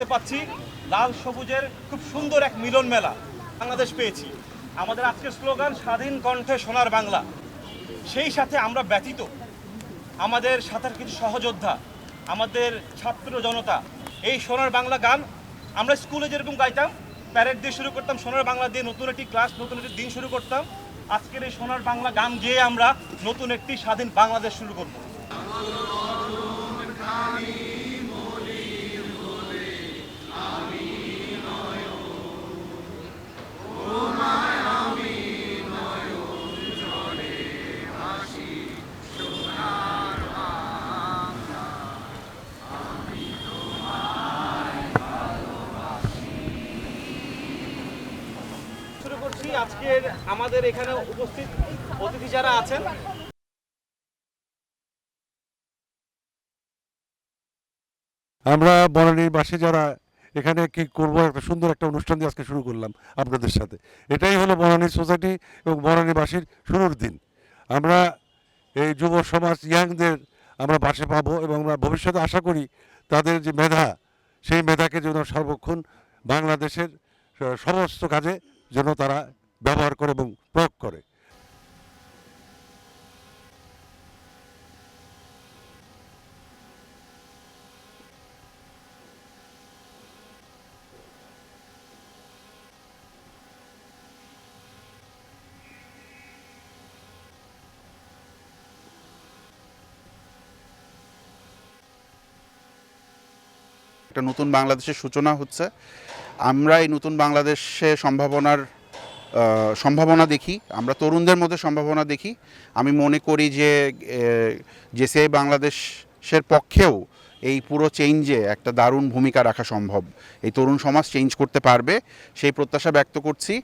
পাচ্ছি লাল সবুজের খুব সুন্দর এক মিলন মেলা বাংলাদেশ পেয়েছি। আমাদের আজকের স্লোগান, স্বাধীন কণ্ঠে সোনার বাংলা। সেই সাথে আমরা ব্যতীত আমাদের সাঁতার কিছু সহযোদ্ধা, আমাদের ছাত্র জনতা, এই সোনার বাংলা গান আমরা স্কুলে যেরকম গাইতাম প্যারেড দিয়ে শুরু করতাম, সোনার বাংলা দিয়ে নতুন একটি ক্লাস নতুন একটি দিন শুরু করতাম, আজকের এই সোনার বাংলা গান গেয়ে আমরা নতুন একটি স্বাধীন বাংলাদেশ শুরু করব। করছি আজকের আমাদের এখানে উপস্থিত অতিথি যারা আছেন, আমরা বনানীর বাসে যারা এখানে কি করব, একটা সুন্দর একটা অনুষ্ঠান দিয়ে আজকে শুরু করলাম আপনাদের সাথে। এটাই হলো বনানী সোসাইটি এবং বনানীবাসীর শুরুর দিন। আমরা এই যুব সমাজ ইয়াংদের আমরা বাসে পাবো এবং আমরা ভবিষ্যতে আশা করি তাদের যে মেধা, সেই মেধাকে যেন সর্বক্ষণ বাংলাদেশের সমস্ত কাজে যেন তারা ব্যবহার করে এবং প্রয়োগ করে একটা নতুন বাংলাদেশের সূচনা হচ্ছে। আমরা এই নতুন বাংলাদেশে সম্ভাবনার সম্ভাবনা দেখি। আমরা তরুণদের মধ্যে সম্ভাবনা দেখি। আমি মনে করি যে জেসিআই বাংলাদেশের পক্ষেও এই পুরো চেঞ্জে একটা দারুণ ভূমিকা রাখা সম্ভব। এই তরুণ সমাজ চেঞ্জ করতে পারবে, সেই প্রত্যাশা ব্যক্ত করছি।